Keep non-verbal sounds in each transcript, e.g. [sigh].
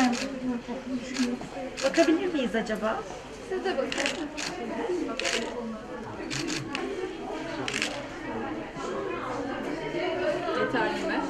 Ben Bakabilir miyiz acaba? Siz de bakın. Yeterli mi?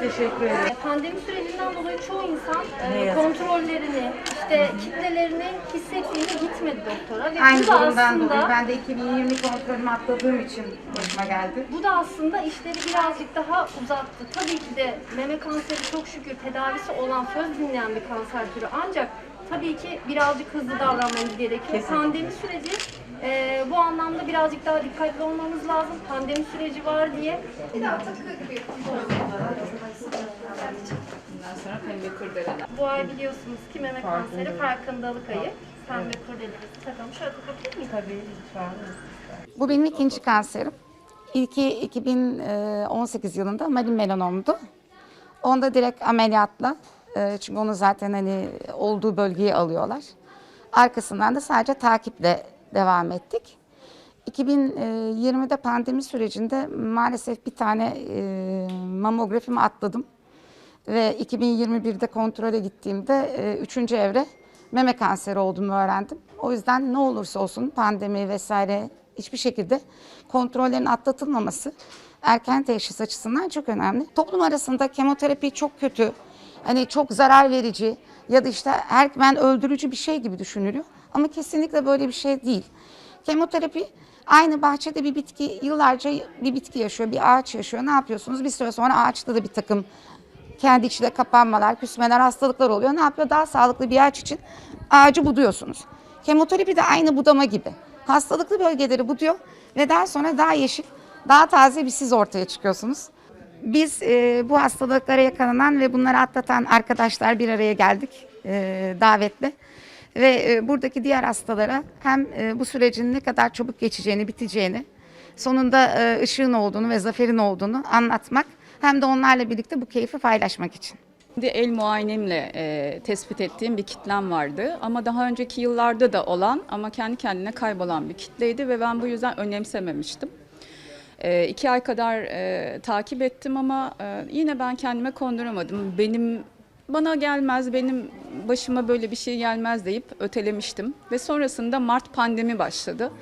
Teşekkür ederim. Pandemi sürecinden dolayı çoğu insan e, kontrollerini, işte kitlelerini hissettiğinde gitmedi doktora. Ve Aynı bu da durumdan aslında, dolayı ben de 2020 kontrolümü atladığım için başıma geldi. Bu da aslında işleri birazcık daha uzattı. Tabii ki de meme kanseri çok şükür tedavisi olan söz dinleyen bir kanser türü ancak tabii ki birazcık hızlı davranmamız gerekiyor. Pandemi süreci e, bu anlamda birazcık daha dikkatli olmamız lazım. Pandemi süreci var diye. Bir daha takı sonra pembe kurdeleler. Bu ay biliyorsunuz ki meme kanseri farkındalık ayı. Pembe kurdelemizi takalım. Şöyle takabilir miyim? Tabii lütfen. Bu benim ikinci kanserim. İlki 2018 yılında malin melanomdu. Onda direkt ameliyatla, e, çünkü onu zaten hani olduğu bölgeyi alıyorlar. Arkasından da sadece takiple devam ettik. 2020'de pandemi sürecinde maalesef bir tane e, mamografimi atladım. Ve 2021'de kontrole gittiğimde e, üçüncü evre meme kanseri olduğumu öğrendim. O yüzden ne olursa olsun pandemi vesaire hiçbir şekilde kontrollerin atlatılmaması erken teşhis açısından çok önemli. Toplum arasında kemoterapi çok kötü, hani çok zarar verici ya da işte her ben öldürücü bir şey gibi düşünülüyor. Ama kesinlikle böyle bir şey değil. Kemoterapi aynı bahçede bir bitki yıllarca bir bitki yaşıyor, bir ağaç yaşıyor. Ne yapıyorsunuz? Bir süre sonra ağaçta da bir takım kendi içinde kapanmalar, küsmeler, hastalıklar oluyor. Ne yapıyor? Daha sağlıklı bir ağaç için ağacı buduyorsunuz. Kemoterapi de aynı budama gibi. Hastalıklı bölgeleri buduyor ve daha sonra daha yeşil, daha taze bir siz ortaya çıkıyorsunuz. Biz e, bu hastalıklara yakalanan ve bunları atlatan arkadaşlar bir araya geldik e, davetle. Ve e, buradaki diğer hastalara hem e, bu sürecin ne kadar çabuk geçeceğini, biteceğini, sonunda e, ışığın olduğunu ve zaferin olduğunu anlatmak hem de onlarla birlikte bu keyfi paylaşmak için. Şimdi el muayenemle e, tespit ettiğim bir kitlem vardı ama daha önceki yıllarda da olan ama kendi kendine kaybolan bir kitleydi ve ben bu yüzden önemsememiştim. E, iki ay kadar e, takip ettim ama e, yine ben kendime konduramadım. Benim bana gelmez, benim başıma böyle bir şey gelmez deyip ötelemiştim. Ve sonrasında Mart pandemi başladı.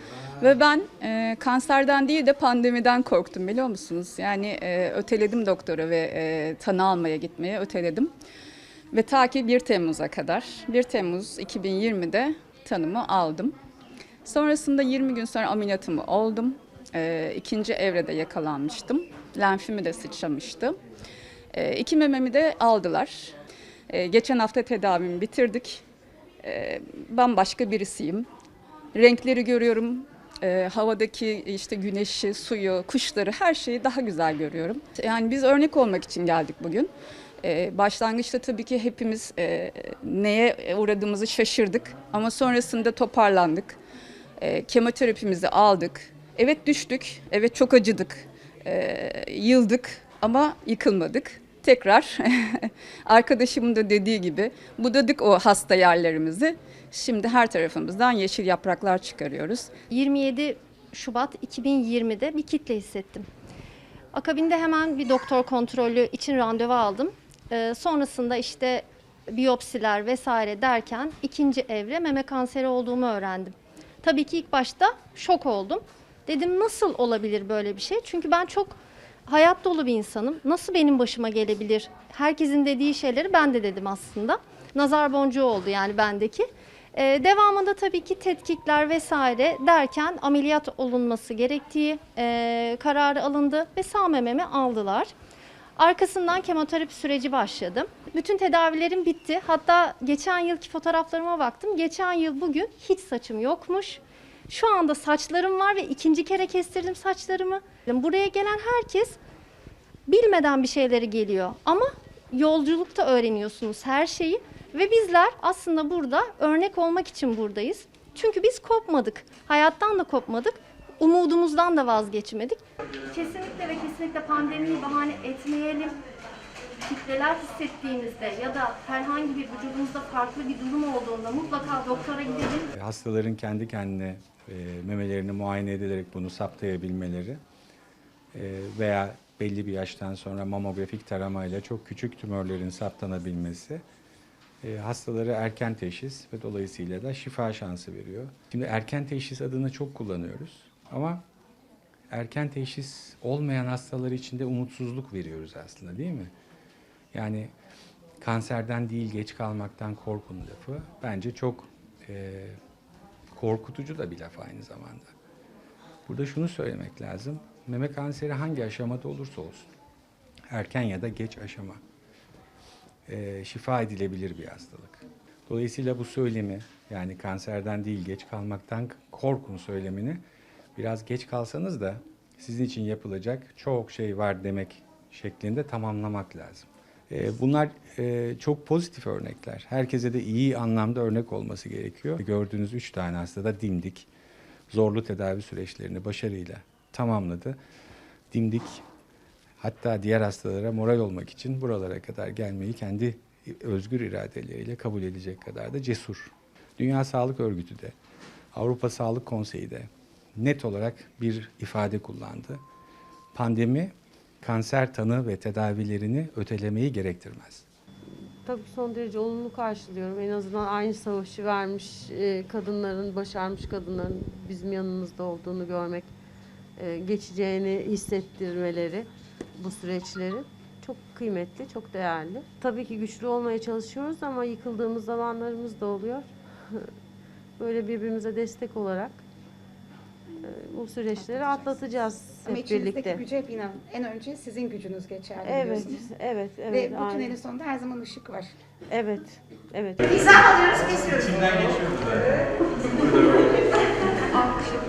Ve ben e, kanserden değil de pandemiden korktum biliyor musunuz? Yani e, öteledim doktora ve e, tanı almaya gitmeye öteledim. Ve ta ki 1 Temmuz'a kadar, 1 Temmuz 2020'de tanımı aldım. Sonrasında 20 gün sonra ameliyatımı oldum. E, ikinci evrede yakalanmıştım. Lenfimi de sıçramıştı. E, iki mememi de aldılar. E, geçen hafta tedavimi bitirdik. E, bambaşka birisiyim. Renkleri görüyorum. E, havadaki işte güneşi, suyu, kuşları her şeyi daha güzel görüyorum. Yani biz örnek olmak için geldik bugün. E, başlangıçta tabii ki hepimiz e, neye uğradığımızı şaşırdık ama sonrasında toparlandık. E, kemoterapimizi aldık. Evet düştük, evet çok acıdık, e, yıldık ama yıkılmadık. Tekrar [laughs] arkadaşımın da dediği gibi budadık o hasta yerlerimizi. Şimdi her tarafımızdan yeşil yapraklar çıkarıyoruz. 27 Şubat 2020'de bir kitle hissettim. Akabinde hemen bir doktor kontrolü için randevu aldım. Ee, sonrasında işte biyopsiler vesaire derken ikinci evre meme kanseri olduğumu öğrendim. Tabii ki ilk başta şok oldum. Dedim nasıl olabilir böyle bir şey? Çünkü ben çok hayat dolu bir insanım. Nasıl benim başıma gelebilir? Herkesin dediği şeyleri ben de dedim aslında. Nazar boncuğu oldu yani bendeki. Ee, devamında tabii ki tetkikler vesaire derken ameliyat olunması gerektiği e, kararı alındı ve sağ mememi aldılar. Arkasından kemoterapi süreci başladı. Bütün tedavilerim bitti. Hatta geçen yılki fotoğraflarıma baktım. Geçen yıl bugün hiç saçım yokmuş. Şu anda saçlarım var ve ikinci kere kestirdim saçlarımı. Buraya gelen herkes bilmeden bir şeyleri geliyor. Ama yolculukta öğreniyorsunuz her şeyi. Ve bizler aslında burada örnek olmak için buradayız. Çünkü biz kopmadık. Hayattan da kopmadık. Umudumuzdan da vazgeçmedik. Kesinlikle ve kesinlikle pandemiyi bahane etmeyelim. Kitleler hissettiğinizde ya da herhangi bir vücudunuzda farklı bir durum olduğunda mutlaka doktora gidelim. Hastaların kendi kendine e, memelerini muayene edilerek bunu saptayabilmeleri e, veya belli bir yaştan sonra mamografik taramayla çok küçük tümörlerin saptanabilmesi e, hastalara erken teşhis ve dolayısıyla da şifa şansı veriyor. Şimdi erken teşhis adını çok kullanıyoruz ama erken teşhis olmayan hastalar için de umutsuzluk veriyoruz aslında değil mi? Yani kanserden değil geç kalmaktan korkun lafı bence çok e, korkutucu da bir laf aynı zamanda. Burada şunu söylemek lazım. Meme kanseri hangi aşamada olursa olsun, erken ya da geç aşama, e, şifa edilebilir bir hastalık. Dolayısıyla bu söylemi, yani kanserden değil geç kalmaktan korkun söylemini biraz geç kalsanız da sizin için yapılacak çok şey var demek şeklinde tamamlamak lazım. E, Bunlar e, çok pozitif örnekler. Herkese de iyi anlamda örnek olması gerekiyor. Gördüğünüz üç tane hastada dimdik zorlu tedavi süreçlerini başarıyla tamamladı. Dimdik hatta diğer hastalara moral olmak için buralara kadar gelmeyi kendi özgür iradeleriyle kabul edecek kadar da cesur. Dünya Sağlık Örgütü de Avrupa Sağlık Konseyi de net olarak bir ifade kullandı. Pandemi kanser tanı ve tedavilerini ötelemeyi gerektirmez. Tabii son derece olumlu karşılıyorum. En azından aynı savaşı vermiş e, kadınların, başarmış kadınların bizim yanımızda olduğunu görmek, e, geçeceğini hissettirmeleri bu süreçleri çok kıymetli, çok değerli. Tabii ki güçlü olmaya çalışıyoruz ama yıkıldığımız zamanlarımız da oluyor. [laughs] Böyle birbirimize destek olarak bu süreçleri atlatacağız Ama hep içinizdeki birlikte. güce hep inanın. En önce sizin gücünüz geçerli Evet, biliyorsunuz. evet, evet. Ve bu aynen. tünelin sonunda her zaman ışık var. Evet, evet. Hizam alıyoruz, kesiyoruz. [laughs] Alkış